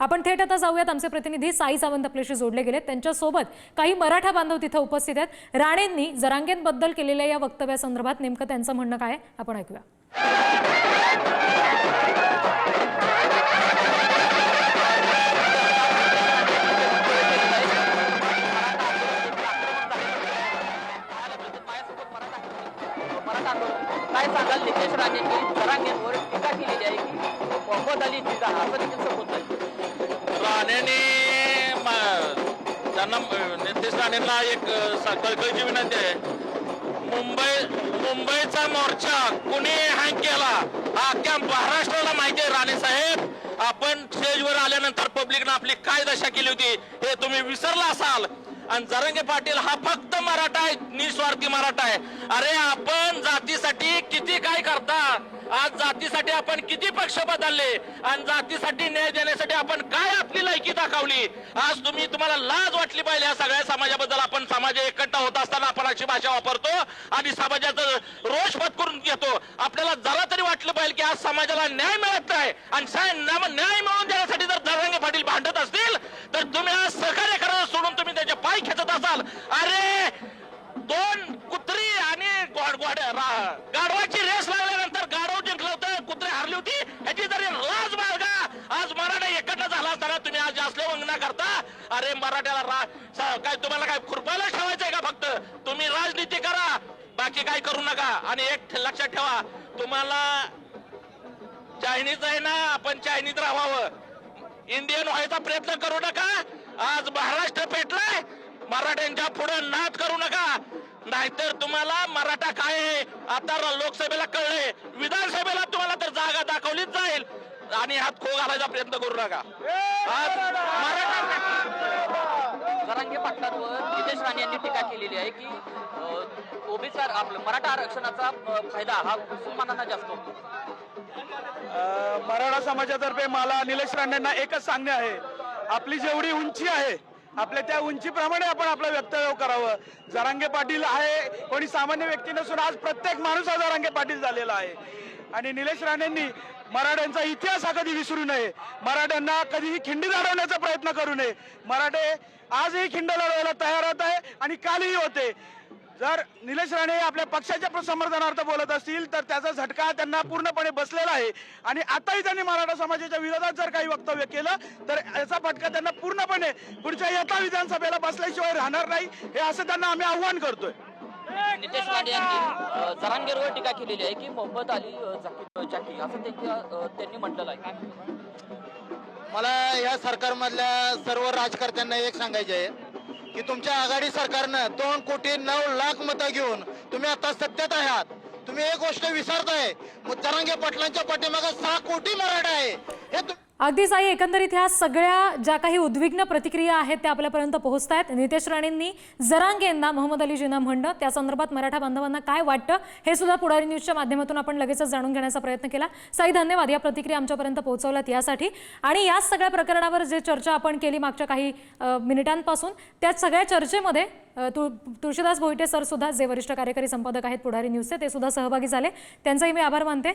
आपण थेट आता जाऊयात. आमचे प्रतिनिधी साई सावंत आपल्याशी जोडले गेले त्यांच्यासोबत काही मराठा बांधव तिथे उपस्थित आहेत. राणेंनी जरांगेंबद्दल केलेल्या या वक्तव्यासंदर्भात नेमकं त्यांचं म्हणणं काय आपण ऐकूया. काय सांगाल नितेश राणेंनी? जरांगेंवर टीका केलेली आहे की मोहम्मद अली जिंदा असं देखील राणेने त्यांना नितेश राणेंना एक कळकळीची विनंती आहे. मुंबई मुंबईचा मोर्चा कुणी हँग केला? हा अख्ख्या महाराष्ट्राला माहिती आहे राणे साहेब. आपण स्टेजवर आल्यानंतर पब्लिकनं आपली काय दशा केली होती हे तुम्ही विसरला असाल. आणि जरंगे पाटील हा फक्त मराठा आहे निस्वार्थी मराठा आहे. अरे आपण जातीसाठी किती काय करता? आज जातीसाठी आपण किती पक्ष बदलले? आणि जातीसाठी न्याय देण्यासाठी आपण काय आपली लायकी दाखवली? आज तुम्ही तुम्हाला लाज वाटली पाहिजे या सगळ्या समाजाबद्दल. आपण समाज एकट्ठा होत असताना आपण अशी भाषा वापरतो आणि समाजाचं रोष पत्करून घेतो. आपल्याला जरा तरी वाटलं पाहिजे की आज समाजाला न्याय मिळत नाही. आणि न्याय मिळवून देण्यासाठी जर दरंगे पाटील भांडत असतील तर तुम्ही आज सहकार्य करायला सोडून तुम्ही त्याचे पाय खेचत असाल अरे दोन कुत्री आणि गोड- गोड- रा- गाढवाची रेस लागल्यानंतर गाढव जिंकलं होतं कुत्रे हरली होती ह्याची जरी लाज बाळगा आज मराठा एकत्र झाला असताना तुम्ही आज जास्त वंगना करता अरे मराठ्याला काय तुम्हाला काय खुरपायला ठेवायचंय का फक्त? तुम्ही राजनीती करा बाकी काय करू नका. आणि एक लक्षात ठेवा तुम्हाला चायनीज आहे ना आपण चायनीज राहावं. इंडियन व्हायचा प्रयत्न करू नका. आज महाराष्ट्र पेटलाय मराठ्यांच्या पुढे नाद करू नका. नाहीतर तुम्हाला मराठा काय आहे? आता लोकसभेला कळले विधानसभेला तुम्हाला तर जागा दाखवलीच जाईल. आणि हात खो घालायचा प्रयत्न करू नका. आज मराठा जरांगे पाटलांवर नितेश राणे यांनी टीका केलेली आहे की ओबीसी आपलं मराठा आरक्षणाचा फायदा हा मुसलमानांना जास्त होतो. मराठा समाजातर्फे मला निलेश राणेंना एकच सांगणे आहे. आपली जेवढी उंची आहे आपल्या त्या उंचीप्रमाणे आपण आपलं वक्तव्य करावं. जरांगे पाटील आहे कोणी सामान्य व्यक्ती नसून आज प्रत्येक माणूस हा जरांगे पाटील झालेला आहे. आणि निलेश राणेंनी मराठ्यांचा इतिहास हा कधी विसरू नये. मराठ्यांना कधीही खिंडी लढवण्याचा प्रयत्न करू नये. मराठे आजही खिंड लढवायला तयार होत आहे आणि कालही होते. जर निलेश राणे आपल्या पक्षाच्या समर्थनार्थ बोलत असतील तर त्याचा झटका त्यांना पूर्णपणे बसलेला आहे. आणि आताही त्यांनी मराठा समाजाच्या विरोधात जर काही वक्तव्य केलं तर याचा फटका त्यांना पूर्णपणे पुढच्या येता विधानसभेला बसल्याशिवाय राहणार नाही. हे असं त्यांना आम्ही आव्हान करतोय. नितेश राणे यांनी अ, टीका केलेली आहे की मोहम्मद अली जाकी जाकी असं त्यांनी म्हटलेलं आहे. मला या सरकारमधल्या सर्व राजकर्त्यांना एक सांगायचे आहे की तुमच्या आघाडी सरकारनं दोन कोटी नऊ लाख मतं घेऊन तुम्ही आता सत्तेत आहात. तुम्ही एक गोष्ट विसरताय. जरांगे पाटलांच्या पाठीमागे सहा कोटी मराठा आहे. हे अगदी साई एकंदरीत ह्या सगळ्या ज्या काही उद्विग्न प्रतिक्रिया आहेत त्या आपल्यापर्यंत पोहोचत आहेत नितेश राणेंनी जरांगेंना मोहम्मद अलीजींना म्हणणं त्या संदर्भात मराठा बांधवांना काय वाटतं हे सुद्धा पुढारी न्यूजच्या माध्यमातून आपण लगेचच जाणून घेण्याचा प्रयत्न केला. साई धन्यवाद. या प्रतिक्रिया आमच्यापर्यंत पोहोचवल्यात यासाठी. आणि या सगळ्या प्रकरणावर जे चर्चा आपण केली मागच्या काही मिनिटांपासून त्या सगळ्या चर्चेमध्ये तु तुळ तुळशीदास भोईटे सर सुद्धा जे वरिष्ठ कार्यकारी संपादक आहेत पुढारी न्यूजचे ते सुद्धा सहभागी झाले. त्यांचाही मी आभार मानते.